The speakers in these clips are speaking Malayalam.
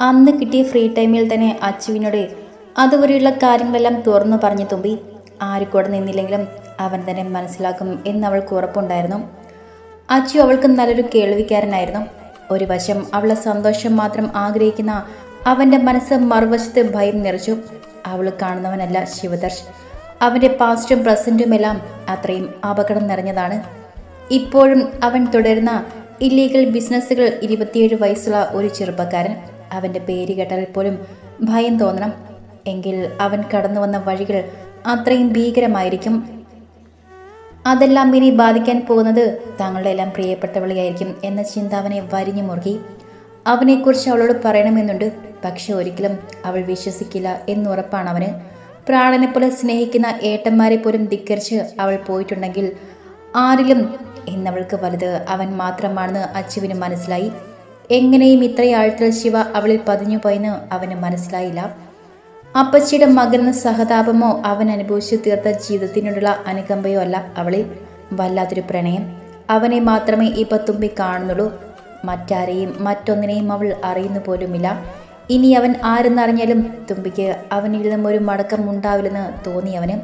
അന്ന് കിട്ടിയ ഫ്രീ ടൈമിൽ തന്നെ അച്ചുവിനോട് അതുവരെയുള്ള കാര്യങ്ങളെല്ലാം തുറന്നു പറഞ്ഞു തുമ്പി. ആരിക്കൂടെ കൂടെ നിന്നില്ലെങ്കിലും അവൻ തന്നെ മനസ്സിലാക്കും എന്ന് അവൾക്ക് ഉറപ്പുണ്ടായിരുന്നു. അച്ചു അവൾക്ക് നല്ലൊരു കേൾവിക്കാരനായിരുന്നു. ഒരു വശം അവളെ സന്തോഷം മാത്രം ആഗ്രഹിക്കുന്ന അവന്റെ മനസ്സ് മറുവശത്ത് ഭയം നിറച്ചു. അവൾ കാണുന്നവനല്ല ശിവദർശ്. അവന്റെ പാസ്റ്റും പ്രസന്റും എല്ലാം അത്രയും അപകടം നിറഞ്ഞതാണ്. ഇപ്പോഴും അവൻ തുടരുന്ന ഇല്ലീഗൽ ബിസിനസ്സുകൾ ഇരുപത്തിയേഴ് വയസ്സുള്ള ഒരു ചെറുപ്പക്കാരൻ. അവന്റെ പേര് കേട്ടാൽ പോലും ഭയം തോന്നണം. എങ്കിൽ അവൻ കടന്നു വന്ന വഴികൾ അത്രയും ഭീകരമായിരിക്കും. അതെല്ലാം ഇനി ബാധിക്കാൻ പോകുന്നത് തങ്ങളുടെ എല്ലാം പ്രിയപ്പെട്ടവളെയായിരിക്കും എന്ന ചിന്ത അവനെ വരിഞ്ഞു മുറുകി. അവനെക്കുറിച്ച് അവളോട് പറയണമെന്നുണ്ട്. പക്ഷെ ഒരിക്കലും അവൾ വിശ്വസിക്കില്ല എന്നുറപ്പാണ് അവന്. പ്രാണനെ പോലെ സ്നേഹിക്കുന്ന ഏട്ടന്മാരെ പോലും ധിക്കരിച്ച് അവൾ പോയിട്ടുണ്ടെങ്കിൽ ആരിലും ഇന്നവൾക്ക് വലുത് അവൻ മാത്രമാണെന്ന് അച്ചുവിന് മനസ്സിലായി. എങ്ങനെയും ഇത്രയാഴ്ച ശിവ അവളിൽ പതിഞ്ഞു പോയെന്ന് അവന് മനസ്സിലായില്ല. അപ്പച്ചിയുടെ മകനെന്ന സഹതാപമോ അവൻ അനുഭവിച്ചു തീർത്ത ജീവിതത്തിനോടുള്ള അനുകമ്പയോ അല്ല അവളിൽ. വല്ലാത്തൊരു പ്രണയം. അവനെ മാത്രമേ ഈ തുമ്പി കാണുന്നുള്ളൂ. മറ്റാരെയും മറ്റൊന്നിനെയും അവൾ അറിയുന്നു പോലുമില്ല. ഇനി അവൻ ആരെന്നറിഞ്ഞാലും തുമ്പിക്ക് അവനിൽ നിന്നും ഒരു മടക്കം ഉണ്ടാവില്ലെന്ന് തോന്നി അവന്.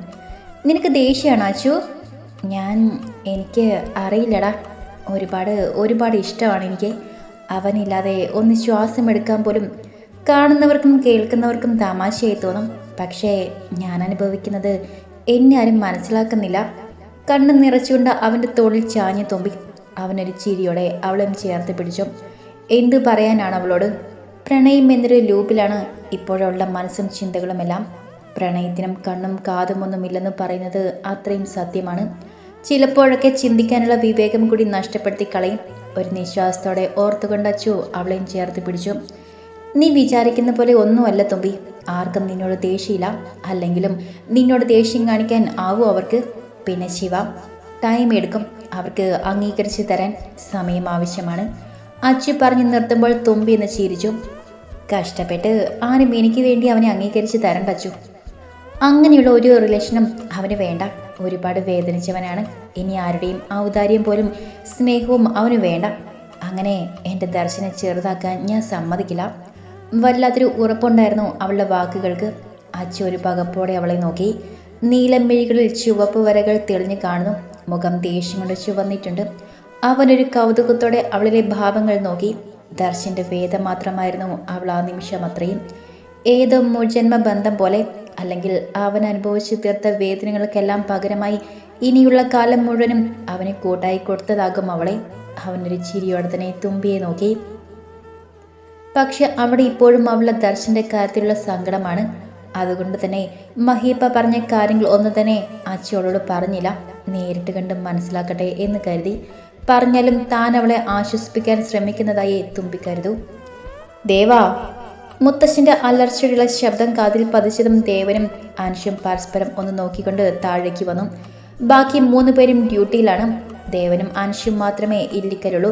നിനക്ക് ദേഷ്യമാണ് അച്ചു? ഞാൻ എനിക്ക് അറിയില്ലടാ. ഒരുപാട് ഒരുപാട് ഇഷ്ടമാണ് എനിക്ക്. അവനില്ലാതെ ഒന്ന് ശ്വാസം എടുക്കാൻ പോലും കാണുന്നവർക്കും കേൾക്കുന്നവർക്കും തമാശയായി തോന്നും. പക്ഷേ ഞാൻ അനുഭവിക്കുന്നത് എന്നെ ആരും മനസ്സിലാക്കുന്നില്ല. കണ്ണ് നിറച്ചുകൊണ്ട് അവന്റെ തോളിൽ ചാഞ്ഞു തുമ്പി അവനൊരു ചിരിയോടെ അവളും ചേർത്ത് പിടിച്ചു. എന്തു പറയാനാണ് അവളോട്? പ്രണയം എന്നൊരു ലൂപ്പിലാണ് ഇപ്പോഴുള്ള മനസ്സും ചിന്തകളുമെല്ലാം. പ്രണയത്തിനും കണ്ണും കാതും ഒന്നുമില്ലെന്ന് പറയുന്നത് അത്രയും സത്യമാണ്. ചിലപ്പോഴൊക്കെ ചിന്തിക്കാനുള്ള വിവേകം കൂടി നഷ്ടപ്പെടുത്തി കളയും. ഒരു നിശ്വാസത്തോടെ ഓർത്തുകൊണ്ട് അച്ചു അവളെയും ചേർത്ത് പിടിച്ചു. നീ വിചാരിക്കുന്ന പോലെ ഒന്നുമല്ല തുമ്പി. ആർക്കും നിന്നോട് ദേഷ്യമില്ല. അല്ലെങ്കിലും നിന്നോട് ദേഷ്യം കാണിക്കാൻ ആവും അവർക്ക്. പിന്നെ ശിവ ടൈം എടുക്കും. അവർക്ക് അംഗീകരിച്ച് തരാൻ സമയം ആവശ്യമാണ്. അച്ചു പറഞ്ഞു നിർത്തുമ്പോൾ തുമ്പി എന്ന് ചിരിച്ചു. കഷ്ടപ്പെട്ട് ആരും എനിക്ക് വേണ്ടി അവനെ അംഗീകരിച്ച് തരണ്ട അച്ചു. അങ്ങനെയുള്ള ഒരു റിലേഷനും അവന് വേണ്ട. ഒരുപാട് വേദനിച്ചവനാണ്. ഇനി ആരുടെയും ഔദാര്യം പോലും സ്നേഹവും അവന് വേണ്ട. അങ്ങനെ എന്റെ ദർശനം ചെറുതാക്കാൻ ഞാൻ സമ്മതിക്കില്ല. വല്ലാത്തൊരു ഉറപ്പുണ്ടായിരുന്നു അവളുടെ വാക്കുകൾക്ക്. അച്ഛ ഒരു പകപ്പോടെ അവളെ നോക്കി. നീലമ്മിഴികളിൽ ചുവപ്പ് വരകൾ തെളിഞ്ഞു കാണുന്നു. മുഖം ദേഷ്യം കൊണ്ട് ചുവന്നിട്ടുണ്ട്. അവനൊരു കൗതുകത്തോടെ അവളിലെ ഭാവങ്ങൾ നോക്കി. ദർശന്റെ വേദം മാത്രമായിരുന്നു അവൾ ആ നിമിഷം അത്രയും. ഏതോ മുജന്മ ബന്ധം പോലെ അല്ലെങ്കിൽ അവൻ അനുഭവിച്ചു തീർത്ത വേദനകൾക്കെല്ലാം പകരമായി ഇനിയുള്ള കാലം മുഴുവനും അവനെ കൂട്ടായി കൊടുത്തതാകും അവളെ. അവനൊരു ചിരിയോടെ തന്നെ തുമ്പിയെ നോക്കി. പക്ഷെ അവിടെ ഇപ്പോഴും അവളുടെ ദർശന്റെ കാര്യത്തിലുള്ള സങ്കടമാണ്. അതുകൊണ്ട് തന്നെ മഹീപ്പ പറഞ്ഞ കാര്യങ്ങൾ ഒന്നും തന്നെ അച്ചയോളോട് പറഞ്ഞില്ല. നേരിട്ട് കണ്ട് മനസ്സിലാക്കട്ടെ എന്ന് കരുതി. പറഞ്ഞാലും താൻ അവളെ ആശ്വസിപ്പിക്കാൻ ശ്രമിക്കുന്നതായി തുമ്പി കരുതു ദേവാ മുത്തശ്ശന്റെ അലർച്ചയുള്ള ശബ്ദം കാതിൽ പതിച്ചതും ദേവനും ആൻഷും പരസ്പരം ഒന്ന് നോക്കിക്കൊണ്ട് താഴേക്ക് വന്നു. ബാക്കി മൂന്ന് പേരും ഡ്യൂട്ടിയിലാണ്. ദേവനും ആൻഷും മാത്രമേ ഇല്ലിക്കരുള്ളൂ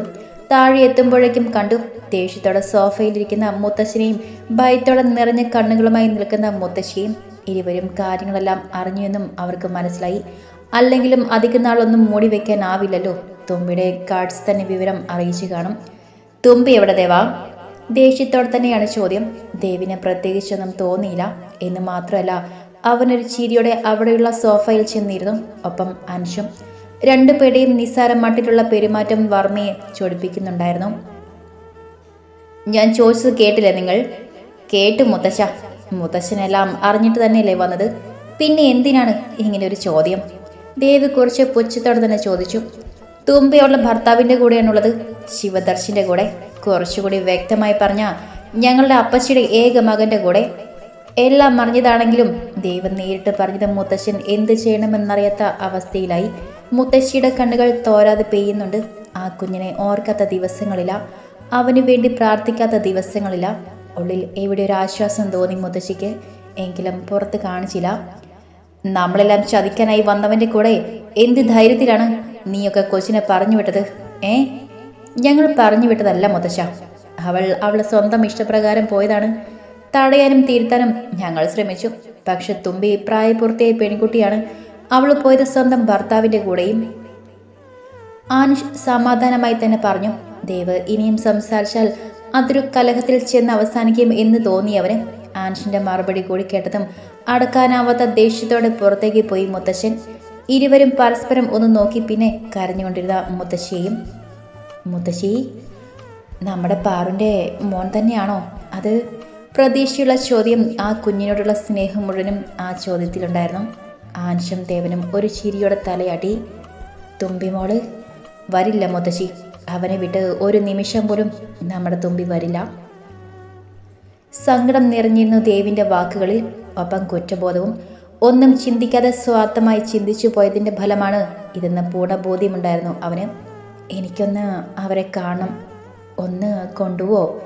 താഴെ എത്തുമ്പോഴേക്കും കണ്ടു ദേഷ്യത്തോടെ സോഫയിലിരിക്കുന്ന മുത്തശ്ശനെയും ഭയത്തോടെ നിറഞ്ഞ കണ്ണുകളുമായി നിൽക്കുന്ന മുത്തശ്ശിയും ഇരുവരും കാര്യങ്ങളെല്ലാം അറിഞ്ഞുവെന്നും അവർക്ക് മനസ്സിലായി. അല്ലെങ്കിലും അധിക നാളൊന്നും മൂടി വെക്കാനാവില്ലല്ലോ. തുമ്പിയുടെ ഗാർഡ്സ് തന്നെ വിവരം അറിയിച്ചു കാണും. തുമ്പി എവിടെ ദേവാ? ദേഷ്യത്തോടെ തന്നെയാണ് ചോദ്യം. ദേവിന് പ്രത്യേകിച്ചൊന്നും തോന്നിയില്ല. എന്ന് മാത്രമല്ല അവനൊരു ചിരിയോടെ അവിടെയുള്ള സോഫയിൽ ചെന്നിരുന്നു. ഒപ്പം അൻഷും നിസ്സാരം മട്ടിലുള്ള പെരുമാറ്റം വർമ്മയെ ചൊടിപ്പിക്കുന്നുണ്ടായിരുന്നു. ഞാൻ ചോദിച്ചത് കേട്ടില്ലേ നിങ്ങൾ? കേട്ടു മുത്തശ്ശ. മുത്തശ്ശനെല്ലാം അറിഞ്ഞിട്ട് തന്നെയല്ലേ വന്നത്? പിന്നെ എന്തിനാണ് ഇങ്ങനെ ഒരു ചോദ്യം? ദേവി കുറച്ച് പുച്ഛത്തോടെ തന്നെ ചോദിച്ചു. തുമ്പയുള്ള ഭർത്താവിന്റെ കൂടെയാണുള്ളത് ശിവദർശിന്റെ കൂടെ. കുറച്ചുകൂടി വ്യക്തമായി പറഞ്ഞ ഞങ്ങളുടെ അപ്പച്ചിയുടെ ഏക മകന്റെ കൂടെ. എല്ലാം മറിഞ്ഞതാണെങ്കിലും ദൈവം നേരിട്ട് പറഞ്ഞത് മുത്തശ്ശൻ എന്ത് ചെയ്യണമെന്നറിയാത്ത അവസ്ഥയിലായി. മുത്തശ്ശിയുടെ കണ്ണുകൾ തോരാതെ പെയ്യുന്നുണ്ട്. ആ കുഞ്ഞിനെ ഓർക്കാത്ത ദിവസങ്ങളില്ല അവന് വേണ്ടി പ്രാർത്ഥിക്കാത്ത ദിവസങ്ങളില്ല ഉള്ളിൽ എവിടെ ഒരു ആശ്വാസം തോന്നി മുത്തശ്ശിക്ക്. എങ്കിലും പുറത്ത് കാണിച്ചില്ല. നമ്മളെല്ലാം ചതിക്കാനായി വന്നവന്റെ കൂടെ എന്ത് ധൈര്യത്തിലാണ് നീയൊക്കെ കൊച്ചിനെ പറഞ്ഞു വിട്ടത്? ഏ? ഞങ്ങൾ പറഞ്ഞു വിട്ടതല്ല മുത്തശ്ശ. അവൾ അവളെ സ്വന്തം ഇഷ്ടപ്രകാരം പോയതാണ്. തടയാനും തിരുത്താനും ഞങ്ങൾ ശ്രമിച്ചു. പക്ഷെ തുമ്പി പ്രായപൂർത്തിയായ പെൺകുട്ടിയാണ് അവൾ പോയത് സ്വന്തം ഭർത്താവിന്റെ കൂടെയും. ആനുഷ് സമാധാനമായി തന്നെ പറഞ്ഞു ദേവ് ഇനിയും സംസാരിച്ചാൽ അതൊരു കലഹത്തിൽ ചെന്ന് അവസാനിക്കും എന്ന് തോന്നിയവന് ആൻഷിന്റെ മറുപടി കൂടി കേട്ടതും അടക്കാനാവാത്ത ദേഷ്യത്തോടെ പുറത്തേക്ക് പോയി മുത്തശ്ശൻ. ഇരുവരും പരസ്പരം ഒന്ന് നോക്കി പിന്നെ കരഞ്ഞുകൊണ്ടിരുന്ന മുത്തശ്ശിയെയും മുത്തശ്ശി നമ്മുടെ പാറുന്റെ മോൻ തന്നെയാണോ? അത് പ്രതീക്ഷയുള്ള ചോദ്യം. ആ കുഞ്ഞിനോടുള്ള സ്നേഹം മുഴുവനും ആ ചോദ്യത്തിലുണ്ടായിരുന്നു. ആൻഷം ദേവനും ഒരു ചിരിയുടെ തലയാട്ടി തുമ്പിമോൾ വരില്ല മുത്തശ്ശി. അവനെ വിട്ട് ഒരു നിമിഷം പോലും നമ്മുടെ തുമ്പി വരില്ല. സങ്കടം നിറഞ്ഞിരുന്നു ദേവിന്റെ വാക്കുകളിൽ. ഒപ്പം കുറ്റബോധവും ഒന്നും ചിന്തിക്കാതെ സ്വാർത്ഥമായി ചിന്തിച്ചു പോയതിന്റെ ഫലമാണ് ഇതെന്ന പൂർണബോധ്യമുണ്ടായിരുന്നു അവന്. എനിക്കൊന്ന് അവരെ കാണണം ഒന്ന് കൊണ്ടുപോ.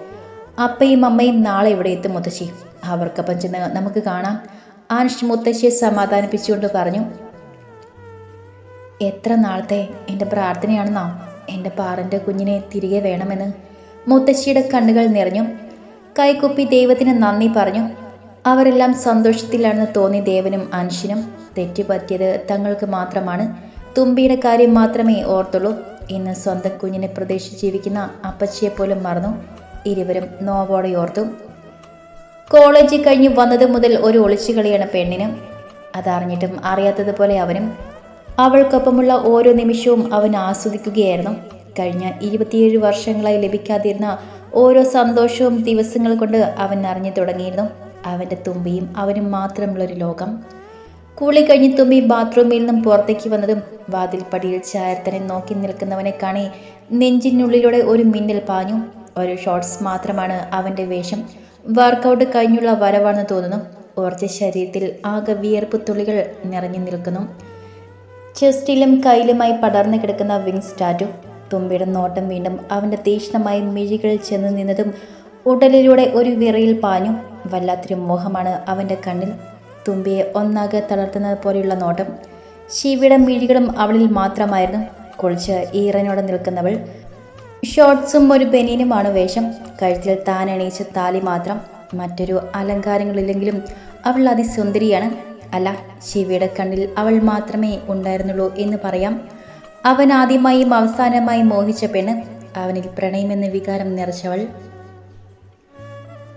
അപ്പയും അമ്മയും നാളെ ഇവിടെ എത്തും മുത്തശ്ശി. അവർക്കൊപ്പം ചെന്ന് നമുക്ക് കാണാം. ആനുഷ് മുത്തശ്ശിയെ സമാധാനിപ്പിച്ചുകൊണ്ട് പറഞ്ഞു എത്ര നാളത്തെ എന്റെ പ്രാർത്ഥനയാണെന്നോ? എന്റെ പാറന്റെ കുഞ്ഞിനെ തിരികെ വേണമെന്ന്. മുത്തശ്ശിയുടെ കണ്ണുകൾ നിറഞ്ഞു. കൈകുപ്പി ദൈവത്തിന് നന്ദി പറഞ്ഞു. അവരെല്ലാം സന്തോഷത്തിലാണെന്ന് തോന്നി ദേവനും അനുഷിനും തെറ്റുപറ്റിയത് തങ്ങൾക്ക് മാത്രമാണ്. തുമ്പിയുടെ കാര്യം മാത്രമേ ഓർത്തുള്ളൂ. ഇന്ന് സ്വന്തം കുഞ്ഞിനെ പ്രതീക്ഷിച്ച് ജീവിക്കുന്ന അപ്പച്ചിയെ പോലും മറന്നു. ഇരുവരും നോവോടെ ഓർത്തു. കോളേജിൽ കഴിഞ്ഞ് വന്നത് മുതൽ ഒരു ഒളിച്ചുകളിയാണ് പെണ്ണിന്. അതറിഞ്ഞിട്ടും അറിയാത്തതുപോലെ അവനും. അവൾക്കൊപ്പമുള്ള ഓരോ നിമിഷവും അവൻ ആസ്വദിക്കുകയായിരുന്നു. കഴിഞ്ഞ ഇരുപത്തിയേഴ് വർഷങ്ങളായി ലഭിക്കാതിരുന്ന ഓരോ സന്തോഷവും ദിവസങ്ങൾ കൊണ്ട് അവൻ അറിഞ്ഞു തുടങ്ങിയിരുന്നു. അവന്റെ തുമ്പിയും അവനും മാത്രമുള്ളൊരു ലോകം. കുളി കഴിഞ്ഞ് തുമ്പി ബാത്റൂമിൽ നിന്നും പുറത്തേക്ക് വന്നതും വാതിൽപ്പടിയിൽ ചായത്തനെ നോക്കി നിൽക്കുന്നവനെ കാണി നെഞ്ചിനുള്ളിലൂടെ ഒരു മിന്നൽ പാഞ്ഞു. ഒരു ഷോർട്സ് മാത്രമാണ് അവന്റെ വേഷം. വർക്കൗട്ട് കഴിഞ്ഞുള്ള വരവാണെന്ന് തോന്നുന്നു. ഉറച്ച ശരീരത്തിൽ ആകെ വിയർപ്പ് തുള്ളികൾ നിറഞ്ഞു നിൽക്കുന്നു. ചെസ്റ്റിലും കയ്യിലുമായി പടർന്നു കിടക്കുന്ന വിങ്സ് ടാറ്റു തുമ്പിയുടെ നോട്ടം വീണ്ടും അവന്റെ തീക്ഷ്ണമായ മിഴികളിൽ ചെന്ന് നിന്നതും ഉടലിലൂടെ ഒരു വിറയിൽ പാഞ്ഞു. വല്ലാത്തൊരു മോഹമാണ് അവന്റെ കണ്ണിൽ. തുമ്പിയെ ഒന്നാകെ തളർത്തുന്നത് പോലെയുള്ള നോട്ടം ശിവയുടെ മിഴികളും അവളിൽ മാത്രമായിരുന്നു. കുളിച്ച് ഈറനോടെ നിൽക്കുന്നവൾ ഷോർട്ട്സും ഒരു ബനിയനുമാണ് വേഷം. കഴുത്തിൽ താൻ എണീച്ച താലി മാത്രം മറ്റൊരു അലങ്കാരങ്ങളില്ലെങ്കിലും അവൾ അതിസുന്ദരിയാണ്. അല്ല ശിവയുടെ കണ്ണിൽ അവൾ മാത്രമേ ഉണ്ടായിരുന്നുള്ളൂ എന്ന് പറയാം. അവൻ ആദ്യമായും അവസാനമായും മോഹിച്ച പെണ്ണ്. അവനിൽ പ്രണയമെന്ന വികാരം നിറച്ചവൾ.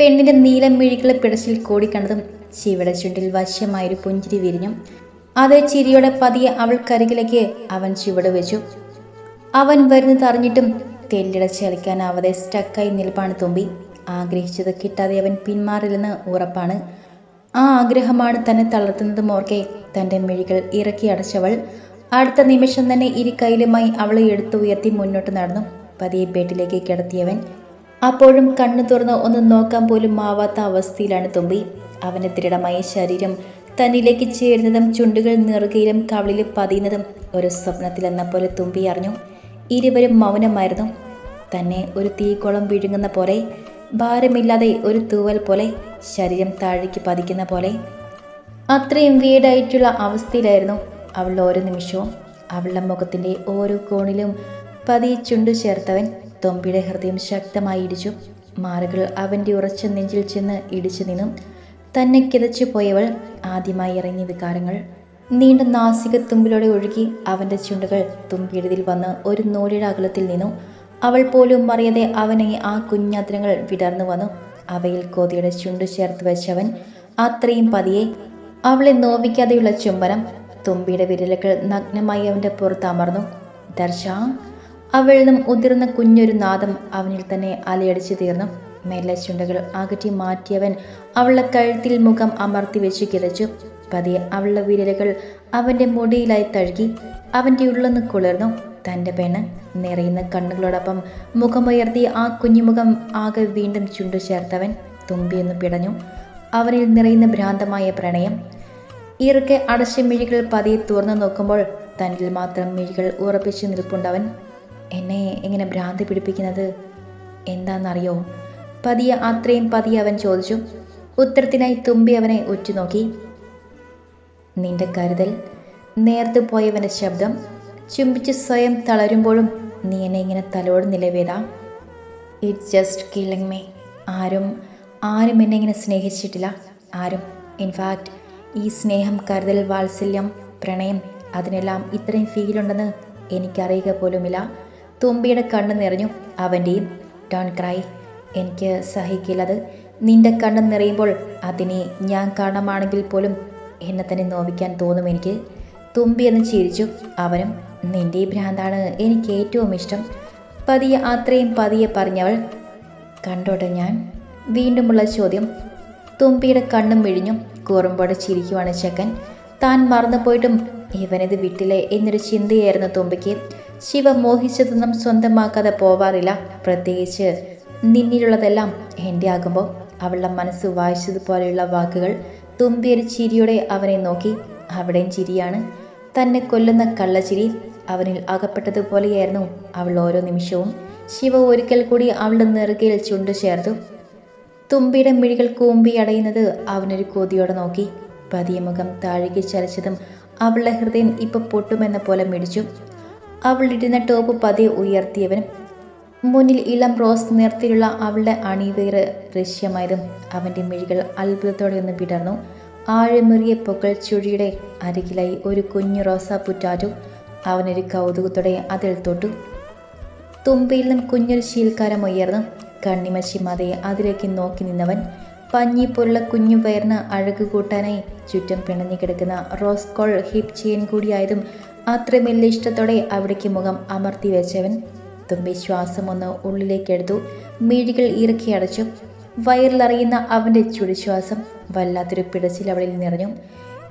പെണ്ണിന്റെ നീലം മിഴികളെ പിടച്ചിൽ കൂടിക്കണ്ടതും ശിവയുടെ ചുണ്ടിൽ വശ്യമായൊരു പുഞ്ചിരി വിരിഞ്ഞു. അതേ ചിരിയോടെ പതിയെ അവൾക്കരികിലേക്ക് അവൻ ചുവട് വെച്ചു. അവൻ വരുന്നത് അറിഞ്ഞിട്ടും തെല്ലിട ചലിക്കാനാവാതെ സ്റ്റക്കായി നിൽപ്പാണ് തുമ്പി. ആഗ്രഹിച്ചത് കിട്ടാതെ അവൻ പിന്മാറില്ലെന്ന് ഉറപ്പാണ്. ആ ആഗ്രഹമാണ് തന്നെ തളർത്തുന്നതും ഓർക്കെ തന്റെ മിഴികൾ ഇറക്കി അടച്ചവൾ. അടുത്ത നിമിഷം തന്നെ ഇരു കയ്യിലുമായി അവളെ എടുത്തുയർത്തി മുന്നോട്ട് നടന്നു. പതിയെ ബെഡിലേക്ക് കിടത്തിയവൻ അപ്പോഴും കണ്ണു തുറന്ന് ഒന്ന് നോക്കാൻ പോലും ആവാത്ത അവസ്ഥയിലാണ് തുമ്പി. അവന്റെ ദൃഢമായ ശരീരം തന്നിലേക്ക് ചേരുന്നതും ചുണ്ടുകൾ നിറുകയിലും കവളിൽ പതിയുന്നതും ഒരു സ്വപ്നത്തിലെന്ന പോലെ തുമ്പി അറിഞ്ഞു. ഇരുവരും മൗനമായിരുന്നു. തന്നെ ഒരു തീക്കോളം വിഴുങ്ങുന്ന പോലെ ഭാരമില്ലാതെ ഒരു തൂവൽ പോലെ ശരീരം താഴേക്ക് പതിക്കുന്ന പോലെ. അത്രയും വീടായിട്ടുള്ള അവസ്ഥയിലായിരുന്നു അവൾ ഓരോ നിമിഷവും. അവളുടെ മുഖത്തിന്റെ ഓരോ കോണിലും പതി ചുണ്ടു ചേർത്തവൻ തൊമ്പിയുടെ ഹൃദയം ശക്തമായി ഇടിച്ചു. മാറുകൾ അവന്റെ ഉറച്ച നെഞ്ചിൽ ചെന്ന് ഇടിച്ചു നിന്നും. തന്നെ കിതച്ചു പോയവൾ ആദ്യമായി ഇറങ്ങിയ വികാരങ്ങൾ. നീണ്ട നാസിക തുമ്പിലൂടെ ഒഴുകി അവന്റെ ചുണ്ടുകൾ തുമ്പിയെഴുതിൽ വന്ന് ഒരു നൂലിയുടെ അകലത്തിൽ നിന്നു. അവൾ പോലും അറിയാതെ അവനെ ആ കുഞ്ഞാത്രങ്ങൾ വിടർന്നു വന്നു. അവയിൽ കോതിയുടെ ചുണ്ടു ചേർത്ത് വെച്ചവൻ അത്രയും പതിയെ അവളെ നോവിക്കാതെയുള്ള ചുംബനം. തുമ്പിയുടെ വിരലുകൾ നഗ്നമായി അവന്റെ പുറത്ത് അമർന്നു. ദർശ അവളിൽ ഉതിർന്ന കുഞ്ഞൊരു നാദം അവനിൽ തന്നെ അലയടിച്ചു തീർന്നു. മെല്ലെ ചുണ്ടകൾ അകറ്റി മാറ്റിയവൻ അവളുടെ കഴുത്തിൽ മുഖം അമർത്തി വെച്ച് കിതച്ചു. പതിയെ അവളുടെ വിരലുകൾ അവന്റെ മുടിയിലായി തഴുകി അവന്റെ ഉള്ളെന്ന് കുളിർന്നു. തന്റെ പെണ്ണ് നിറയുന്ന കണ്ണുകളോടൊപ്പം മുഖമുയർത്തി ആ കുഞ്ഞുമുഖം ആകെ വീണ്ടും ചുണ്ടു ചേർത്തവൻ തുമ്പിയെന്ന് പിടഞ്ഞു. അവനിൽ നിറയുന്ന ഭ്രാന്തമായ പ്രണയം. ഇറുക്കെ അടച്ച മിഴികൾ പതിയെ തുറന്നു നോക്കുമ്പോൾ തന്നിൽ മാത്രം മിഴികൾ ഉറപ്പിച്ചു നിൽപ്പുണ്ടവൻ എന്നെ എങ്ങനെ ഭ്രാന്തി പിടിപ്പിക്കുന്നത്? എന്താണെന്നറിയോ? പതിയെ അത്രയും പതിയെ അവൻ ചോദിച്ചു. ഉത്തരത്തിനായി തുമ്പി അവനെ ഉറ്റുനോക്കി. നിന്റെ കരുതൽ നേർത്തു പോയവന്റെ ശബ്ദം ചുംബിച്ച് സ്വയം തളരുമ്പോഴും നീ എന്നെ ഇങ്ങനെ തലോട് നിലവേദ ഇറ്റ്സ് ജസ്റ്റ് കില്ലിങ് മേ ആരും ആരും എന്നെ ഇങ്ങനെ സ്നേഹിച്ചിട്ടില്ല. ആരും. ഇൻഫാക്റ്റ് ഈ സ്നേഹം കരുതൽ വാത്സല്യം പ്രണയം അതിനെല്ലാം ഇത്രയും ഫീലുണ്ടെന്ന് എനിക്കറിയുക പോലുമില്ല. തുമ്പിയുടെ കണ്ണ് നിറഞ്ഞു. അവന്റെയും ഡോൺ ക്രൈ എനിക്ക് സഹിക്കില്ലത്. നിന്റെ കണ്ണ് നിറയുമ്പോൾ അതിനെ ഞാൻ കാരണമാണെങ്കിൽ പോലും എന്നെ തന്നെ നോവിക്കാൻ തോന്നും എനിക്ക്. തുമ്പി എന്ന് ചിരിച്ചു. അവനും നിന്റെ ഭ്രാന്താണ്. എനിക്ക് ഏറ്റവും ഇഷ്ടം. പതിയെ അത്രയും പതിയെ പറഞ്ഞവൾ കണ്ടോട്ടെ ഞാൻ? വീണ്ടുമുള്ള ചോദ്യം. തുമ്പിയുടെ കണ്ണും വിഴിഞ്ഞു കൂറുമ്പോടെ ചിരിക്കുവാണ് ചെക്കൻ. താൻ മറന്നുപോയിട്ടും ഇവനിത് വിട്ടില്ലേ? എന്നൊരു ചിന്തയായിരുന്നു തുമ്പിക്ക്. ശിവ മോഹിച്ചതൊന്നും സ്വന്തമാക്കാതെ പോവാറില്ല. പ്രത്യേകിച്ച് നിന്നിലുള്ളതെല്ലാം എന്റെ ആകുമ്പോൾ അവളുടെ മനസ്സ് വായിച്ചതുപോലെയുള്ള വാക്കുകൾ തുമ്പിയൊരു ചിരിയോടെ അവനെ നോക്കി. അവിടെയും ചിരിയാണ്. തന്നെ കൊല്ലുന്ന കള്ളച്ചിരി അവനിൽ അകപ്പെട്ടതുപോലെയായിരുന്നു അവൾ ഓരോ നിമിഷവും. ശിവ ഒരിക്കൽ കൂടി അവളുടെ നെറുകയിൽ ചുണ്ടു ചേർത്തു. തുമ്പിയുടെ മിഴികൾ കൂമ്പി അടയുന്നത് അവനൊരു കൊതിയോടെ നോക്കി. പതിയ മുഖം താഴേക്ക് ചലിച്ചതും അവളുടെ ഹൃദയം ഇപ്പൊ പൊട്ടുമെന്ന പോലെ മിടിച്ചു. അവൾ ഇടുന്ന ടോപ്പ് പതിയെ ഉയർത്തിയവൻ മുന്നിൽ ഇളം റോസ് നിറത്തിലുള്ള അവളുടെ അണിവേറ് ദൃശ്യമായതും അവന്റെ മിഴികൾ അത്ഭുതത്തോടെ ഒന്ന് വിടർന്നു ആഴമേറിയ പൊക്കൾ ചുഴിയുടെ അരികിലായി ഒരു കുഞ്ഞു റോസാപ്പൂ പുറ്റാറ്റു അവനൊരു കൗതുകത്തോടെ അതിൽ തൊട്ടു. തുമ്പയിൽ നിന്നും കുഞ്ഞൊരു ശീൽക്കാരം ഉയർന്നു. കണ്ണിമശിമാതെ അതിലേക്ക് നോക്കി നിന്നവൻ പഞ്ഞി പോലുള്ള കുഞ്ഞു വയറിന് അഴകുകൂട്ടാനായി ചുറ്റും പിണഞ്ഞു കിടക്കുന്ന റോസ് കോൾ ഹിപ് ചെയിൻ കൂടിയായതും അത്രമേൽ ഇഷ്ടത്തോടെ അവിടേക്ക് മുഖം അമർത്തി വെച്ചവൻ തുമ്പി ശ്വാസം ഒന്ന് ഉള്ളിലേക്കെടുത്തു. മിഴികൾ ഇറക്കി അടച്ചു. വയറിലറിയുന്ന അവന്റെ ചുടിശ്വാസം വല്ലാത്തൊരു പിടച്ചിൽ അവളിൽ നിറഞ്ഞു.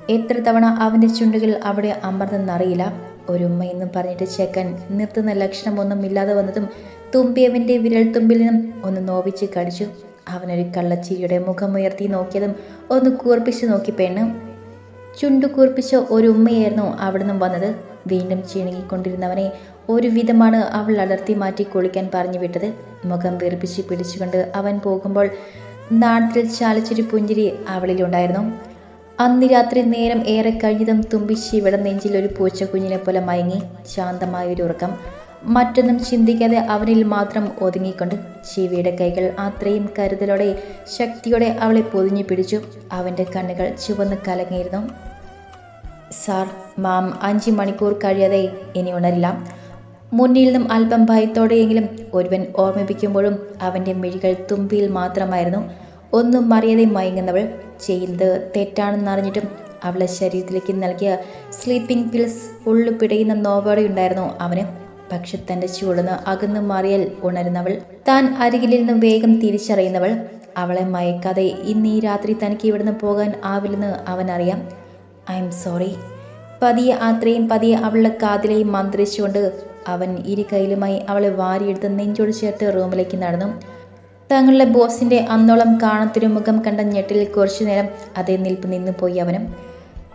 എത്ര തവണ അവന്റെ ചുണ്ടുകൾ അവിടെ അമർന്നെന്നറിയില്ല. ഒരു ഉമ്മയെന്നും പറഞ്ഞിട്ട് ചേക്കൻ നിർത്തുന്ന ലക്ഷണമൊന്നും ഇല്ലാതെ വന്നതും തുമ്പിയവന്റെ വിരൽ തുമ്പിൽ നിന്നും ഒന്ന് നോവിച്ച് കടിച്ചു. അവനൊരു കള്ളച്ചിരിയുടെ മുഖമുയർത്തി നോക്കിയതും ഒന്ന് കൂർപ്പിച്ച് നോക്കി പെണ്ണ് ചുണ്ടു കൂർപ്പിച്ച ഒരു ഉമ്മയായിരുന്നു അവിടെ നിന്നും വന്നത്. വീണ്ടും ചീണുങ്ങിക്കൊണ്ടിരുന്നവനെ ഒരു വിധമാണ് അവൾ അടർത്തി മാറ്റി കുളിക്കാൻ പറഞ്ഞു വിട്ടത്. മുഖം വീർപ്പിച്ച് പിടിച്ചുകൊണ്ട് അവൻ പോകുമ്പോൾ നാട്ടിൽ ചാലിച്ചൊരു പുഞ്ചിരി അവളിലുണ്ടായിരുന്നു. അന്ന് രാത്രി നേരം ഏറെ കഴിഞ്ഞതും തുമ്പി ശിവയുടെ നെഞ്ചിൽ ഒരു പൂച്ച കുഞ്ഞിനെ പോലെ മയങ്ങി ശാന്തമായൊരു ഉറക്കം. മറ്റൊന്നും ചിന്തിക്കാതെ അവനിൽ മാത്രം ഒതുങ്ങിക്കൊണ്ട് ശിവയുടെ കൈകൾ അത്രയും കരുതലോടെ ശക്തിയോടെ അവളെ പൊതിഞ്ഞു പിടിച്ചു. അവന്റെ കണ്ണുകൾ ചുവന്ന് കലങ്ങിയിരുന്നു. സാർ മാം അഞ്ച് മണിക്കൂർ കഴിയാതെ ഇനി ഉണരില്ല. മുന്നിൽ നിന്നും അല്പം ഭയത്തോടെയെങ്കിലും ഒരുവൻ ഓർമ്മിപ്പിക്കുമ്പോഴും അവന്റെ മിഴികൾ തുമ്പിയിൽ മാത്രമായിരുന്നു ഒന്നും അറിയാതെ മയങ്ങുന്നവൾ ചെയ്യുന്നത് തെറ്റാണെന്നറിഞ്ഞിട്ടും അവളെ ശരീരത്തിലേക്ക് നൽകിയ സ്ലീപ്പിംഗ് പിൽസ് ഉള്ളു പിടയുന്ന നോവോടെയുണ്ടായിരുന്നു അവന്. പക്ഷെ തന്റെ ചൂടുന്ന് അകന്നു മാറിയാൽ ഉണരുന്നവൾ താൻ അരികിലിൽ നിന്ന് വേഗം തിരിച്ചറിയുന്നവൾ. അവളെ മയക്കാതെ ഇന്ന് ഈ രാത്രി തനിക്ക് ഇവിടുന്ന് പോകാൻ ആവില്ലെന്ന് അവനറിയാം. ഐ എം സോറി പതിയെ അത്രയും പതിയെ അവളുടെ കാതിലെയും മന്ത്രിച്ചുകൊണ്ട് അവൻ ഇരു അവളെ വാരിയെടുത്ത് നെഞ്ചോട് ചേർത്ത് റൂമിലേക്ക് നടന്നു. തങ്ങളുടെ ബോസിന്റെ അന്നോളം കാണത്തൊരു മുഖം കണ്ട ഞെട്ടിൽ കുറച്ചു നേരം അതേ നിൽപ്പ് നിന്നു പോയി അവനും.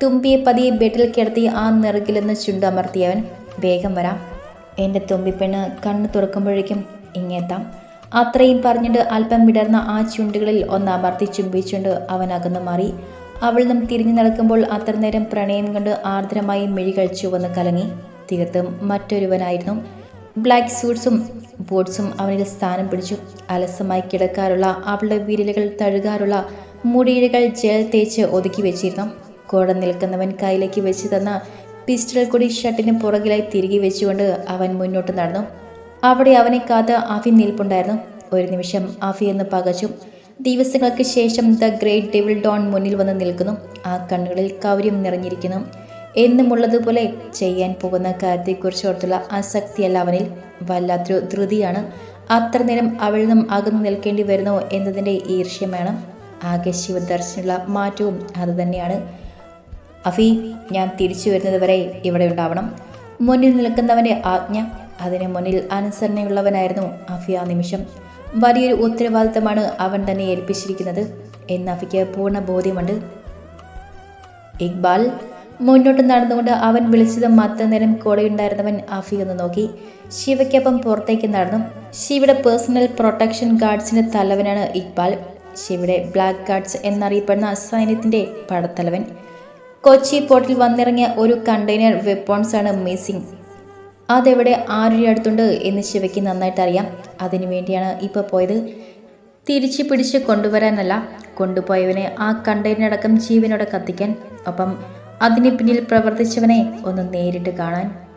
തുമ്പിയെ പതിയെ ബെഡിൽ കിടത്തി ആ നെറുകിലെന്ന് ചുണ്ടമർത്തിയവൻ വേഗം വരാം. എന്റെ തുമ്പിപ്പെണ്ണ് കണ്ണ് തുറക്കുമ്പോഴേക്കും ഇങ്ങെത്താം അത്രയും പറഞ്ഞിട്ട് അല്പം വിടർന്ന ആ ചുണ്ടുകളിൽ ഒന്ന് അമർത്തി ചുംബിച്ചുകൊണ്ട് അവൻ അകന്നു മാറി. അവൾ നിന്നും തിരിഞ്ഞു നടക്കുമ്പോൾ അത്ര നേരം പ്രണയം കണ്ട് ആർദ്രമായി മിഴികൾ ചുവന്ന് കലങ്ങി. തീർത്തും മറ്റൊരുവനായിരുന്നു. ബ്ലാക്ക് സൂട്ട്സും ബോട്ട്സും അവനിൽ സ്ഥാനം പിടിച്ചു. അലസമായി കിടക്കാറുള്ള അവളുടെ വിരലുകൾ തഴുകാറുള്ള മുടിയിഴകൾ ജൽ തേച്ച് ഒതുക്കി വെച്ചിരുന്നു. കൂടെ നിൽക്കുന്നവൻ കയ്യിലേക്ക് വെച്ച് തന്ന പിസ്റ്റൾ കൂടി ഷർട്ടിന് പുറകിലായി തിരികെ വെച്ചുകൊണ്ട് അവൻ മുന്നോട്ട് നടന്നു. അവിടെ അവനെ കാത്ത് അഫി നിൽപ്പുണ്ടായിരുന്നു. ഒരു നിമിഷം അഫി എന്ന് പകച്ചു. ദിവസങ്ങൾക്ക് ശേഷം ദ ഗ്രേറ്റ് ഡെവിൾ ഡോൺ മുന്നിൽ വന്ന് നിൽക്കുന്നു. ആ കണ്ണുകളിൽ കൗര്യം നിറഞ്ഞിരിക്കുന്നു. എന്നുമുള്ളതുപോലെ ചെയ്യാൻ പോകുന്ന കാര്യത്തെക്കുറിച്ച് ഓർത്തുള്ള ആസക്തിയല്ല അവനിൽ. വല്ലാത്തൊരു ധൃതിയാണ്. അത്ര നേരം അവളിൽ നിന്നും അകന്നു നിൽക്കേണ്ടി വരുന്നോ എന്നതിന്റെ ഈർഷ്യമാണ്. ആകെ ശിവദർശനുള്ള മാറ്റവും അതുതന്നെയാണ് അഫി ഞാൻ തിരിച്ചു വരുന്നത് വരെ ഇവിടെ ഉണ്ടാവണം. മുന്നിൽ നിൽക്കുന്നവന്റെ ആജ്ഞ. അതിന് മുന്നിൽ അനുസരണയുള്ളവനായിരുന്നു അഫി ആ നിമിഷം. വലിയൊരു ഉത്തരവാദിത്തമാണ് അവൻ തന്നെ ഏൽപ്പിച്ചിരിക്കുന്നത്. എന്ന് അഫിക്ക് പൂർണ ബോധ്യമുണ്ട്. ഇക്ബാൽ മുന്നോട്ട് നടന്നുകൊണ്ട് അവൻ വിളിച്ചത് നേരം കൂടെയുണ്ടായിരുന്നവൻ ഒന്ന് നോക്കി. ശിവയ്ക്കൊപ്പം പുറത്തേക്ക് നടന്നു. ശിവയുടെ പേഴ്സണൽ പ്രൊട്ടക്ഷൻ ഗാർഡ്സിന്റെ തലവനാണ് ഇക്ബാൽ. ശിവയുടെ ബ്ലാക്ക് ഗാർഡ്സ് എന്നറിയപ്പെടുന്ന സൈന്യത്തിന്റെ പടത്തലവൻ. കൊച്ചി പോർട്ടിൽ വന്നിറങ്ങിയ ഒരു കണ്ടെയ്നർ വെപ്പോൺസ് ആണ് മിസ്സിംഗ് അതെവിടെ ആരുടെ അടുത്തുണ്ട് എന്ന് ശിവയ്ക്ക് നന്നായിട്ട് അറിയാം. അതിനു വേണ്ടിയാണ് ഇപ്പോൾ പോയത്. തിരിച്ചു പിടിച്ച് കൊണ്ടുവരാനല്ല കൊണ്ടുപോയവനെ ആ കണ്ടെയ്നറടക്കം ജീവനോടെ കത്തിക്കാൻ ഒപ്പം അതിന് പിന്നിൽ പ്രവർത്തിച്ചവനെ ഒന്ന് നേരിട്ട് കാണാൻ.